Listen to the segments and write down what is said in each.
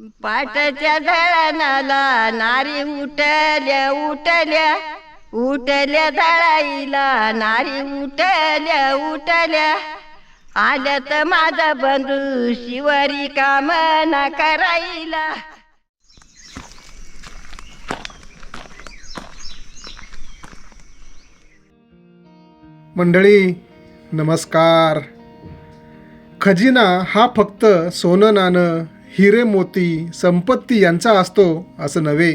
पाटाच्या दळणाला नारी उठल्या उठल्या. उठल्या दळाईला नारी उठल्या उठल्या. आल्या तर माझा बंधू शिवारी कामना करायला. मंडळी नमस्कार. खजिना हा फक्त सोनं नाणं हिरे मोती संपत्ती यांचा असतो असं नव्हे.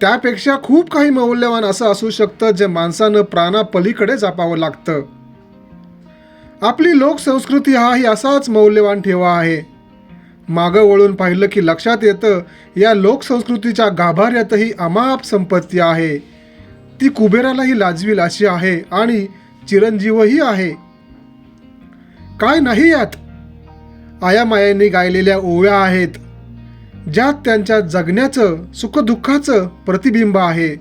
त्यापेक्षा खूप काही मौल्यवान असं असू शकतं जे माणसानं प्राणापलीकडे जपावं लागतं. आपली लोकसंस्कृती हाही असाच मौल्यवान ठेवा आहे. मागं वळून पाहिलं की लक्षात येतं या लोकसंस्कृतीच्या गाभाऱ्यातही अमाप संपत्ती आहे. ती कुबेरालाही लाजवील अशी आहे आणि चिरंजीवही आहे. काय नाही यात? आयामायांनी गायलेल्या ओव्या आहेत ज्यात त्यांच्या जगण्याचं सुखदुःखाचं प्रतिबिंब आहे.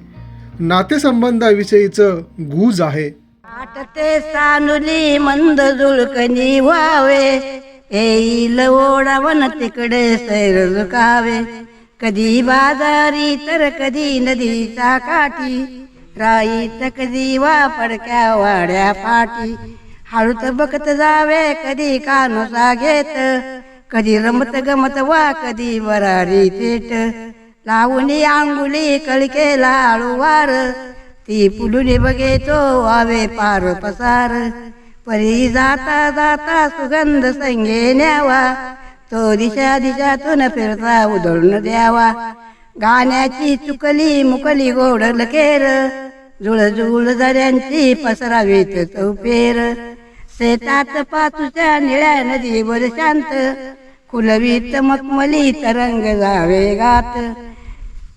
नातेसंबंधाविषयीचं गूज आहे. आटते सानुली मंद जुळकणी व्हावे. येईल ओढावन तिकडे सैर झुकावे. कधी बाजारी तर कधी नदीच्या काठी. राईत कधी वा पडक्या वाड्या पाठी. हळूत बघत जावे कधी कानुसा घेत कधी रमत गमत वा कधी वरारी थेट. लावणी आंगुली कळके लाळू वार. ती पुलुनी बघे तो वावे पार पसार. परी जाता जाता सुगंध संगे न्यावा तो दिशा दिशातून फिरता उधळून द्यावा. गाण्याची चुकली मुकली गोडल केर जुळजुळ दऱ्यांची पसरावीत चौपेर शेतात पाचूच्या निळ्या नदीवर शांत. खुलवीत मखमली तरंग जावे गात.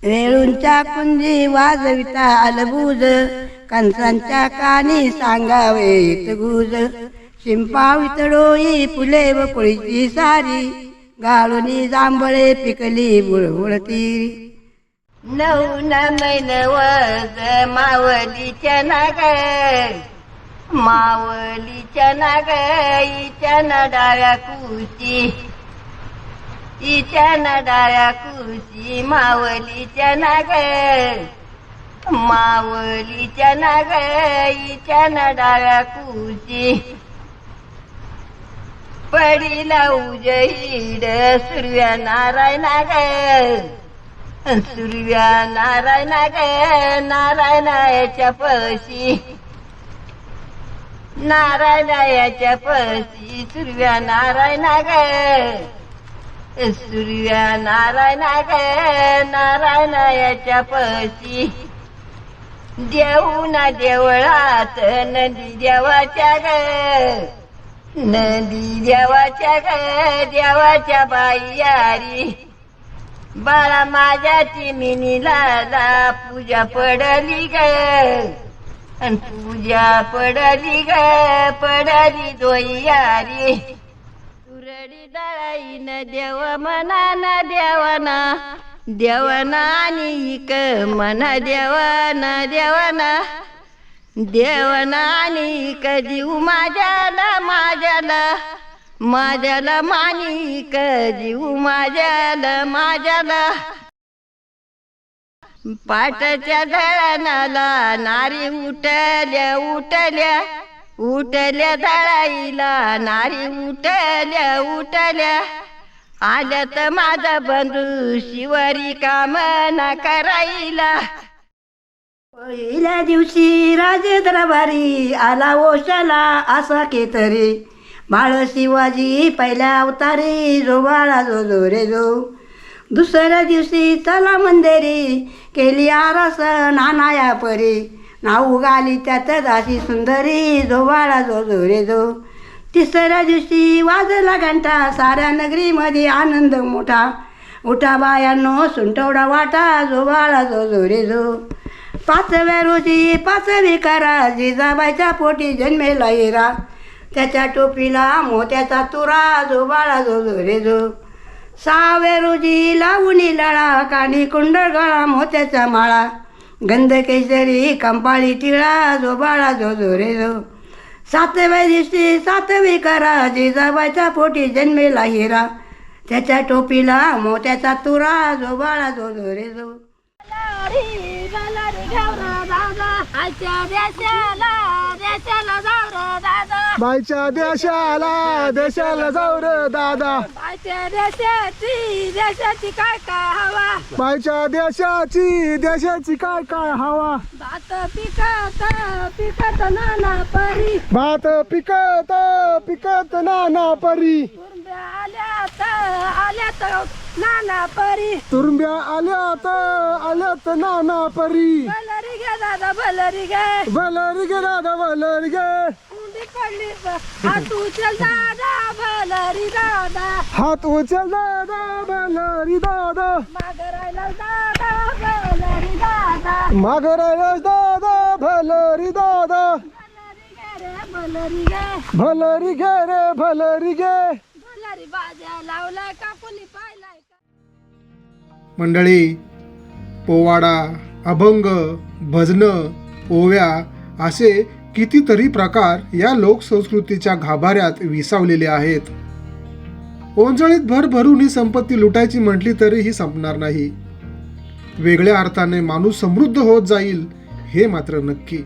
वेळूंच्या कुंजी वाजविता अलबूज. कंसांच्या कानी सांगावे गुज. शिंपावित डोई फुले व कुळीची सारी. गाळुनी जांभळे पिकली बुळबुळती नऊ मैन वज मावलीच्या नाग मावलीच्या नाग इच्या डाव्या कुची इच्या नडाळ्या कुशी मावलीच्या नाग मावलीच्या नाग इच्या नडाळ्या कुशी पडीला उजईड सूर्या नारायणा ग सूर्या नारायण गे नारायणाच्या पशी. नारायणाच्या पशी सूर्या नारायण गे. सूर्या नारायण गे नारायणाच्या पशी. देऊना देवळात नदी देवाच्या ग. नदी देवाच्या ग देवाच्या बाई बाळा माझ्या चिमिनीला पूजा पडली ग. पूजा पडली ग पडली दोयारी तुरडी दळाईन देव मना देवाना. देवाना आणि इक मना देवाना. देवाना देवनानी कधी इक जीव माझ्याला माझ्याला. माझ्याला मानिक जीव माझ्याला माझ्याला. पाटाच्या दळणाला नारी उठल्या उठल्या. उठल्या दळाईला नारी उठल्या उठल्या. आल्या तर माझा बंधू शिवारी कामना करायला. पहिल्या दिवशी राजे दरबारी आला ओशाला असा केतरी. बाळ शिवाजी पहिल्या अवतारी जो बाळा जो जो रे जो. दुसऱ्या दिवशी चला मंदिरी केली आरस नानाया परी. नाऊ गाली त्यात दासी सुंदरी जो बाळा जो जो रे जो. तिसऱ्या दिवशी वाजला घंटा साऱ्या नगरीमध्ये आनंद मोठा. उठा बायांनो सुंटवडा वाटा जो बाळा जो जो रे जो. पाचव्या रोजी पाचवी करा जिजाबाईच्या पोटी जन्मेला येरा. त्याच्या टोपीला मोत्याचा तुरा जो बाळा जो जो रे जो. सावे रोजी लावणी लळा कानी कुंडळ गळा मोत्याचा माळा. गंध केसरी कंपाळी टिळा जो बाळा जो जो रे जो. सातव्या दिवशी सातवी करा जिजाबाईच्या पोटी जन्मेला हिरा. त्याच्या टोपीला मोत्याचा तुरा जो बाळा जो जो. रे जो आजच्या देशाला देशाला जावरा दादा. बाईच्या देशाला देशाला जाऊ रे दादा. देशाची देशाची काय काय हवा? देशाची देशाची काय काय हवा? भात पिकत पिकत नाना परी. भात पिकत पिकत नाना परी. कुरंब्या आल्यात आल्यात नाना परी. तुरुंब्या आल्यात आल्यात नाना परी. दादा भलरी गे. भलरी गे दादा भलरी गे. पडली हात उचल दादा भलरी दादा. हात उचल दादा भलरी दादा. मागरायला दादा भलरी दादा. माग भलरी दादा. भलरी गे रे भलरी गे. भलरी गे रे भलरी गे. भलरी बाजा लावलाय का कोणी पाहिलाय का? मंडळी पोवाडा अभंग भजनं ओव्या असे कितीतरी प्रकार या लोकसंस्कृतीच्या गाभाऱ्यात विसावलेले आहेत. ओंजळीत भर भरून ही संपत्ती लुटायची म्हटली तरी ही संपणार नाही. वेगळ्या अर्थाने माणूस समृद्ध होत जाईल हे मात्र नक्की.